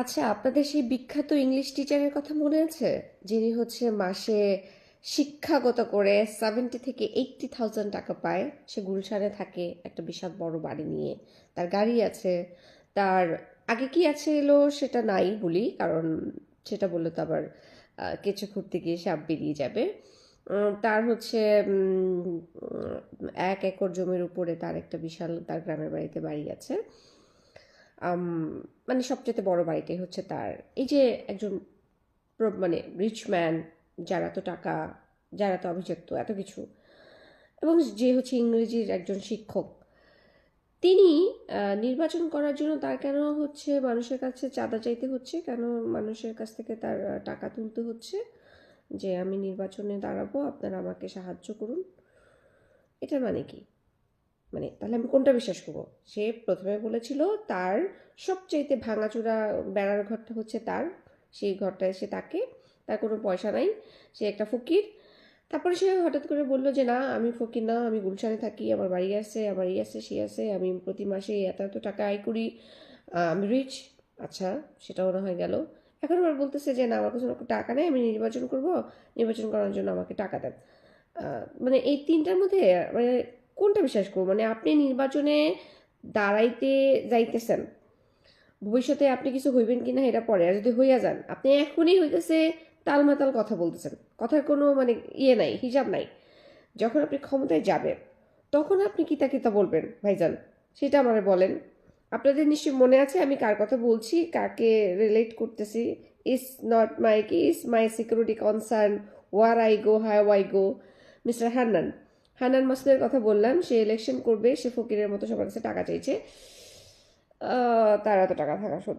আচ্ছা আপনাদের সেই বিখ্যাত ইংলিশ টিচারের কথা মনে আছে? যিনি হচ্ছে মাসে শিক্ষাগত করে সেভেন্টি থেকে এইটটি থাউজেন্ড টাকা পায়। সে গুলশানে থাকে, একটা বিশাল বড় বাড়ি নিয়ে। তার গাড়ি আছে। তার আগে কি আছে এলো সেটা নাই বলি, কারণ সেটা বললে তো আবার কেঁচো খুঁড়তে গিয়ে সাপ বেরিয়ে যাবে। তার হচ্ছে এক একর জমির উপরে তার একটা বিশাল, তার গ্রামের বাড়িতে বাড়ি আছে। মানে সবচেয়ে বড় বাড়িটাই হচ্ছে তার। এই যে একজন মানে রিচ ম্যান যার এত টাকা, যার এত অভিযুক্ত এত কিছু। এবং যে হচ্ছে ইংরেজির একজন শিক্ষক, তিনি নির্বাচন করার জন্য তার কেন হচ্ছে মানুষের কাছে চাঁদা চাইতে হচ্ছে? কেন মানুষের কাছ থেকে তার টাকা তুলতে হচ্ছে? যে আমি নির্বাচনে দাঁড়াবো, আপনারা আমাকে সাহায্য করুন। এটার মানে কি? মানে তাহলে আমি কোনটা বিশ্বাস করব? সে প্রথমে বলেছিল তার সবচাইতে ভাঙাচোরা বেড়ার ঘরটা হচ্ছে তার। সেই ঘরটায় সে তাকে তার কোনো পয়সা নাই, সে একটা ফকির। তারপরে সে হঠাৎ করে বলল যে, না, আমি ফকির না, আমি গুলশানে থাকি, আমার বাড়ি আছে, আমার এই আছে সে আছে, আমি প্রতি মাসে এত এত টাকা আয় করি আমি রিচ আচ্ছা সেটাও না হয়ে গেল। এখন আবার বলতেছে যে, না, আমার কাছে টাকা নেই, আমি নির্বাচন করব, নির্বাচন করার জন্য আমাকে টাকা দেন। মানে এই তিনটার মধ্যে মানে কোনটা বিশ্বাস করব? মানে আপনি নির্বাচনে দাঁড়াইতে যাইতেছেন, ভবিষ্যতে আপনি কিছু হইবেন কিনা এটা পরে। আর যদি হইয়া যান, আপনি এখনই হইতেছে তালমাতাল কথা বলতেছেন। কথার কোনো মানে ইয়ে নাই, হিসাব নাই। যখন আপনি ক্ষমতায় যাবেন, তখন আপনি কিতা কিতা বলবেন, ভাইজান? সেটা আমারে বলেন। আপনাদের নিশ্চয়ই মনে আছে আমি কার কথা বলছি, কাকে রিলেট করতেছি? ইস নট মাই কি is my security concern where I go high why go mister Hannan Hannan মাসুদের কথা বললাম, সে ইলেকশন করবে, সে ফকিরের মতো সবার কাছে টাকা চাইছে। তার এত টাকা থাকা সত্ত্বেও।